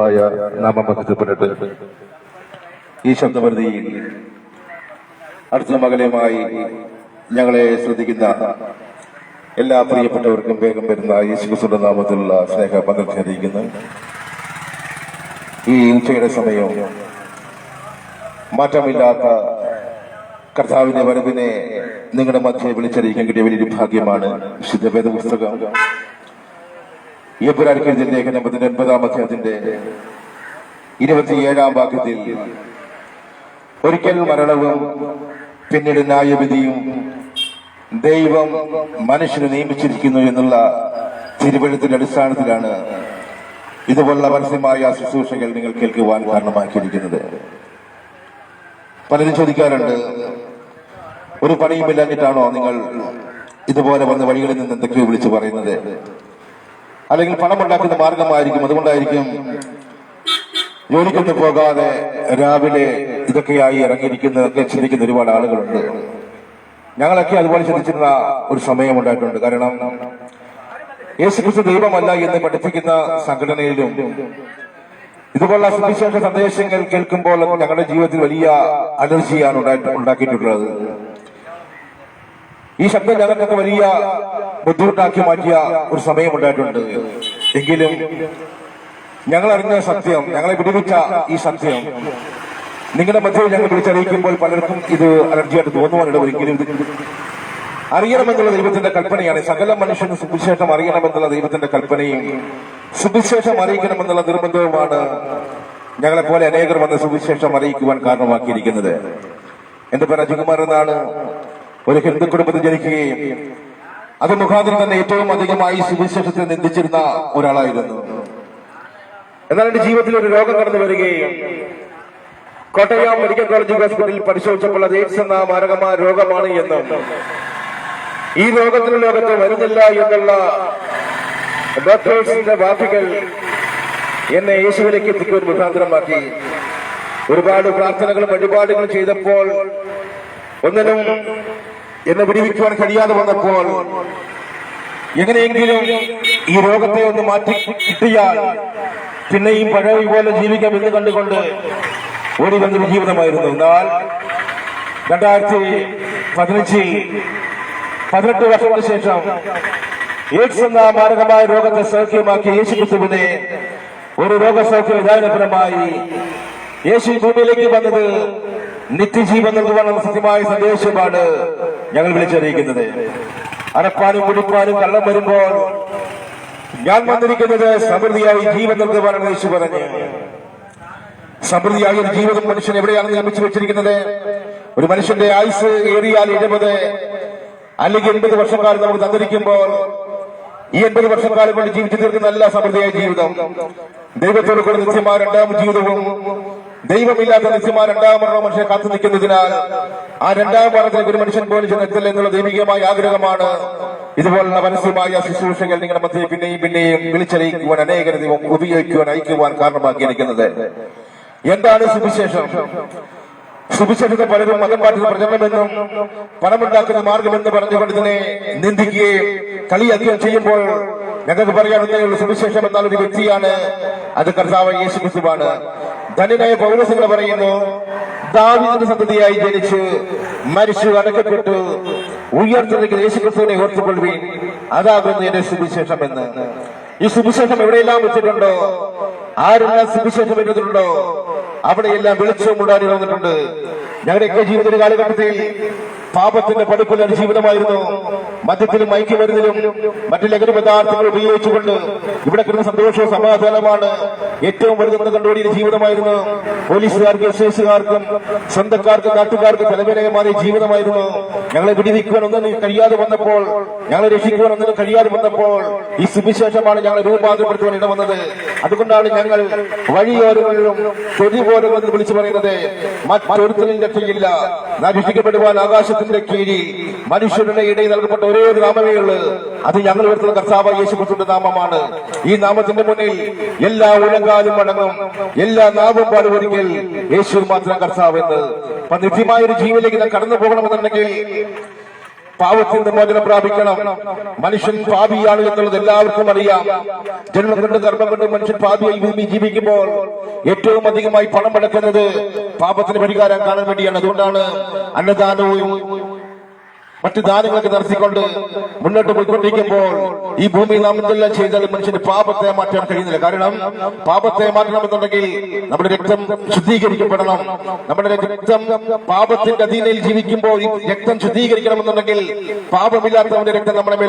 ായ നാമമഹത്വപ്പെട്ടിട്ട് ഈ ശബ്ദപരിധിയിൽ അടുത്ത മകലയുമായി ഞങ്ങളെ ശ്രദ്ധിക്കുന്ന എല്ലാ പ്രിയപ്പെട്ടവർക്കും വേഗം വരുന്ന യേശുക്രിസ്തുവിന്റെ നാമത്തിലുള്ള സ്നേഹ പങ്കൽ അറിയിക്കുന്നു. ഈ ഉച്ചയുടെ സമയം മാറ്റമില്ലാത്ത കർത്താവിന്റെ വരവിനെ നിങ്ങളുടെ മധ്യയെ വിളിച്ചറിയിക്കാൻ കിട്ടിയ വലിയൊരു ഭാഗ്യമാണ് വിശുദ്ധ പുസ്തകം യബുരാരിക്കൽ ലേഖനം പതിന്റെ ഒൻപതാം അധ്യായത്തിന്റെ ഇരുപത്തിയേഴാം വാക്യത്തിൽ ഒരിക്കൽ മരണവും പിന്നീട് ന്യായവിധിയും ദൈവം മനുഷ്യന് നിയമിച്ചിരിക്കുന്നു എന്നുള്ള തിരുവഴുത്തിന്റെ അടിസ്ഥാനത്തിലാണ് ഇതുപോലുള്ള പരസ്യമായ ശുശ്രൂഷകൾ നിങ്ങൾ കേൾക്കുവാൻ കാരണമാക്കിയിരിക്കുന്നത്. പലരും ചോദിക്കാറുണ്ട് ഒരു പണിയുമില്ലാഞ്ഞിട്ടാണോ നിങ്ങൾ ഇതുപോലെ വന്ന വഴികളിൽ നിന്ന് എന്തൊക്കെയോ വിളിച്ചു പറയുന്നത്? അല്ലെങ്കിൽ പണമുണ്ടാക്കുന്ന മാർഗമായിരിക്കും. അതുകൊണ്ടായിരിക്കും ജോലിക്കൊന്നും പോകാതെ രാവിലെ ഇതൊക്കെയായി ഇറങ്ങിയിരിക്കുന്നതൊക്കെ ചിന്തിക്കുന്ന ഒരുപാട് ആളുകളുണ്ട്. ഞങ്ങളൊക്കെ അതുപോലെ ചിന്തിച്ചിരുന്ന ഒരു സമയമുണ്ടായിട്ടുണ്ട് കാരണം യേശുക്രിസ്തു ദൈവമല്ല എന്ന് പഠിപ്പിക്കുന്ന സംഘടനയിലും ഇതുപോലുള്ള സുവിശേഷ സന്ദേശങ്ങൾ കേൾക്കുമ്പോൾ ഞങ്ങളുടെ ജീവിതത്തിൽ വലിയ അലർജിയാണ് ഉണ്ടാക്കിയിട്ടുള്ളത്. ഈ ശബ്ദം ഞങ്ങൾക്കൊക്കെ വലിയ ബുദ്ധിമുട്ടാക്കി മാറ്റിയ ഒരു സമയമുണ്ടായിട്ടുണ്ട്. എങ്കിലും ഞങ്ങൾ അറിഞ്ഞ സത്യം ഞങ്ങളെ വിടുവിച്ച ഈ സത്യം നിങ്ങളുടെ മധ്യയിൽ ഞങ്ങൾ വിളിച്ചറിയിക്കുമ്പോൾ പലർക്കും ഇത് അലർജിയായിട്ട് തോന്നുവാനുള്ള ഒരിക്കലും. അറിയണമെന്നുള്ള ദൈവത്തിന്റെ കൽപ്പനയാണ്. സകല മനുഷ്യനും സുവിശേഷം അറിയണമെന്നുള്ള ദൈവത്തിന്റെ കൽപ്പനയും സുവിശേഷം അറിയിക്കണമെന്നുള്ള നിർബന്ധവുമാണ് ഞങ്ങളെ പോലെ അനേകർ വന്ന് സുവിശേഷം അറിയിക്കുവാൻ കാരണമാക്കിയിരിക്കുന്നത്. എന്റെ പേര് അജികുമാർ എന്നാണ്. ഒരു ഹിന്ദു കുടുംബത്തിൽ ജനിക്കുകയും അത് മുഖാന്തരം തന്നെ ഏറ്റവും അധികമായി സുവിശേഷത്തെ നിന്ദിച്ചിരുന്ന ഒരാളായിരുന്നു. എന്നാൽ എന്റെ ജീവിതത്തിൽ ഒരു രോഗം കടന്നു വരികയും കോട്ടയം മെഡിക്കൽ കോളേജ് ഹോസ്പിറ്റലിൽ പരിശോധിച്ചപ്പോൾ അത് എയ്ഡ്സ് എന്ന മാരകമായ രോഗമാണ് എന്നും ഈ രോഗത്തിന് ലോകത്ത് വരുന്നില്ല എന്നുള്ള ഡോക്ടേഴ്സിന്റെ വാക്കുകൾ എന്നെ യേശുവിലേക്ക് എത്തിക്കുവാൻ മുഖാന്തരമാക്കി. ഒരുപാട് പ്രാർത്ഥനകളും വഴിപാടുകളും ചെയ്തപ്പോൾ ഒന്നിനും എന്നെ വിടിവിക്കുവാൻ കഴിയാതെ വന്നപ്പോൾ എങ്ങനെയെങ്കിലും ഈ രോഗത്തെ ഒന്ന് മാറ്റി കിട്ടിയാൽ പിന്നെയും പഴയ പോലെ ജീവിക്കാം എന്ന് കണ്ടുകൊണ്ട് ഓടി വന്നൊരു ജീവിതമായിരുന്നു. എന്നാൽ രണ്ടായിരത്തി പതിനഞ്ചിൽ പതിനെട്ട് വർഷങ്ങൾക്ക് ശേഷം എയ്ഡ്സ് എന്ന മാരകമായ രോഗത്തെ സൗഖ്യമാക്കിയ യേശു ക്രിസ്തുവിനെ ഒരു രോഗസൗഖ്യ വിധാനപരമായി യേശു ഈ ഭൂമിയിലേക്ക് വന്നത് നിത്യജീവൻ നൽകുവാനുള്ള സത്യമായ സന്ദേശമാണ് ഞങ്ങൾ വിളിച്ചറിയിക്കുന്നത്. അരപ്പാനും കുടിപ്പാനും കള്ളം വരുമ്പോൾ ഞാൻ വന്നിരിക്കുന്നത് സമൃദ്ധിയായി ജീവൻ നൽകുവാനാണ് യേശു പറഞ്ഞ് സമൃദ്ധിയായ ഒരു ജീവിതം മനുഷ്യൻ എവിടെയാണ് നിർമ്മിച്ചു വെച്ചിരിക്കുന്നത്? ഒരു മനുഷ്യന്റെ ആയുസ് ഏറിയാൽ എഴുപത് അല്ലെങ്കിൽ എൺപത് വർഷക്കാലം നമുക്ക് തന്നിരിക്കുമ്പോൾ ഈ എൺപത് വർഷക്കാലം കൊണ്ട് ജീവിച്ചു തീർക്കുന്ന നല്ല സമൃദ്ധിയായ ജീവിതം ദൈവത്തോട് കൂടെ നിത്യമായ രണ്ടാം ജീവിതവും ദൈവമില്ലാത്ത മനുഷ്യന്മാർ രണ്ടാം മരണം മനുഷ്യനെ കാത്തു നിൽക്കുന്നതിനാൽ ആ രണ്ടാം മരണത്തിലേക്ക് ഒരു മനുഷ്യൻ പോലും ചെന്നെത്തില്ല എന്നുള്ള ദൈവികമായ ആഗ്രഹമാണ്. ഇതുപോലുള്ള മനസ്സുമായ ശുശ്രൂഷകൾ നിങ്ങളുടെ മധ്യേ പിന്നെയും പിന്നെയും വിളിച്ചറിയിക്കുവാൻ അനേക ദൈവം ഉപയോഗിക്കുവാൻ അയക്കുവാൻ കാരണമാക്കിയിരിക്കുന്നത് എന്താണ് സുവിശേഷം? സുവിശേഷത്തെ പലരും മതം മാറ്റുന്ന പ്രചരണമെന്നും പണമുണ്ടാക്കുന്ന മാർഗമെന്ന് പറഞ്ഞുകൊണ്ട് ഇതിനെ നിന്ദിക്കുകയും കളിയധികം ചെയ്യുമ്പോൾ ഞങ്ങൾക്ക് പറയാവുന്നേ ഉള്ളൂ സുവിശേഷം എന്നാൽ ഒരു വ്യക്തിയാണ്. അത് കർത്താവ് യേശു ക്രിസ്തുവാണ് ധന്യനായ എന്ന് പറയുന്നു ദാവീദിന്റെ സന്തതിയായി ജനിച്ച് മരിച്ചു അടക്കപ്പെട്ടു ഉയർത്തിലേക്ക് യേശുക്രിസ്തുവിനെ ഓർത്തുകൊള്ളുവീൻ. അതാകുന്നു എന്റെ സുവിശേഷം എന്ന് ഈ സുവിശേഷം എവിടെയെല്ലാം വെച്ചിട്ടുണ്ടോ? ആരെല്ലാം സുവിശേഷം വരുന്നുണ്ടോ അവിടെയെല്ലാം വെളിച്ചവും ഉണ്ടാടി വന്നിട്ടുണ്ട്. ഞങ്ങളുടെയൊക്കെ ജീവിത കാലഘട്ടത്തിൽ പാപത്തിന്റെ പടുപ്പുള്ള ജീവിതമായിരുന്നു. മദ്യത്തിലും മയക്കുമരുന്നിലും മറ്റു ലഹരി പദാർത്ഥങ്ങൾ ഉപയോഗിച്ചുകൊണ്ട് ഇവിടെ കിടന്ന സന്തോഷവും സമാധാനമാണ് ഏറ്റവും വലുതെന്ന് കണ്ടുപിടിയ ജീവിതമായിരുന്നു. പോലീസുകാർക്കും എസ് എസുകാർക്കും സ്വന്തക്കാർക്കും നാട്ടുകാർക്കും തലവേനയെ മാറിയ ജീവിതമായിരുന്നു. ഞങ്ങളെ വിടിവിക്കുവാൻ ഒന്നിനും കഴിയാതെ വന്നപ്പോൾ ഞങ്ങളെ രക്ഷിക്കുവാൻ ഒന്നിനും കഴിയാതെ വന്നപ്പോൾ ഈ സുവിശേഷമാണ് ഞങ്ങളെ രൂപാന്തരപ്പെടുത്തുവാൻ ഇടവന്നത് അതുകൊണ്ടാണ് ഞങ്ങൾ വഴിയോരങ്ങളിലും എന്ന് വിളിച്ചു പറയുന്നത്. മറ്റൊരുത്തരും രക്ഷയില്ല നശിപ്പിക്കപ്പെടുവാൻ ആകാശത്തിന്റെ കീഴിൽ മനുഷ്യരുടെ ഇടയിൽ നൽകപ്പെട്ട ഒരേ ഒരു നാമമേ ഉള്ളൂ. അത് ഞങ്ങൾ വരുത്തുന്ന കർത്താവ് യേശു ക്രിസ്തുവിന്റെ നാമമാണ്. ഈ നാമത്തിന്റെ മുന്നിൽ എല്ലാ ഉലങ്കാലും മടങ്ങും എല്ലാ നാവും പാടും ഒരിക്കൽ യേശു മാത്രം കർത്താവ് എന്ന്. അപ്പൊ നിത്യമായ ഒരു ജീവിതത്തിലേക്ക് കടന്നു പോകണമെന്നുണ്ടെങ്കിൽ പാവത്തിൽ നിന്ന് മോചനം പ്രാപിക്കണം. മനുഷ്യൻ പാപിയാണ് എന്നുള്ളത് എല്ലാവർക്കും അറിയാം. ജന്മം കൊണ്ട് ഗർഭം കൊണ്ട് മനുഷ്യൻ പാപിയായി ഭൂമി ജീവിക്കുമ്പോൾ ഏറ്റവും അധികമായി പണം മുടക്കുന്നത് പാപത്തിന് പരിഹാരം കാണാൻ വേണ്ടിയാണ്. അതുകൊണ്ടാണ് അന്നദാനവും മറ്റു ദാനങ്ങളൊക്കെ നടത്തിക്കൊണ്ട് മുന്നോട്ട് പോയിക്കൊണ്ടിരിക്കുമ്പോൾ ഈ ഭൂമിയിൽ നാം എന്തെല്ലാം ചെയ്താൽ മനുഷ്യന് പാപത്തെ മാറ്റാൻ കഴിയുന്നില്ല. കാരണം പാപത്തെ മാറ്റണമെന്നുണ്ടെങ്കിൽ നമ്മുടെ രക്തം ശുദ്ധീകരിക്കപ്പെടണം. നമ്മുടെ രക്തം പാപത്തിന്റെ അധീനയിൽ ജീവിക്കുമ്പോൾ രക്തം ശുദ്ധീകരിക്കണമെന്നുണ്ടെങ്കിൽ പാപമില്ലാത്തവന്റെ രക്തം നമ്മുടെ മേൽ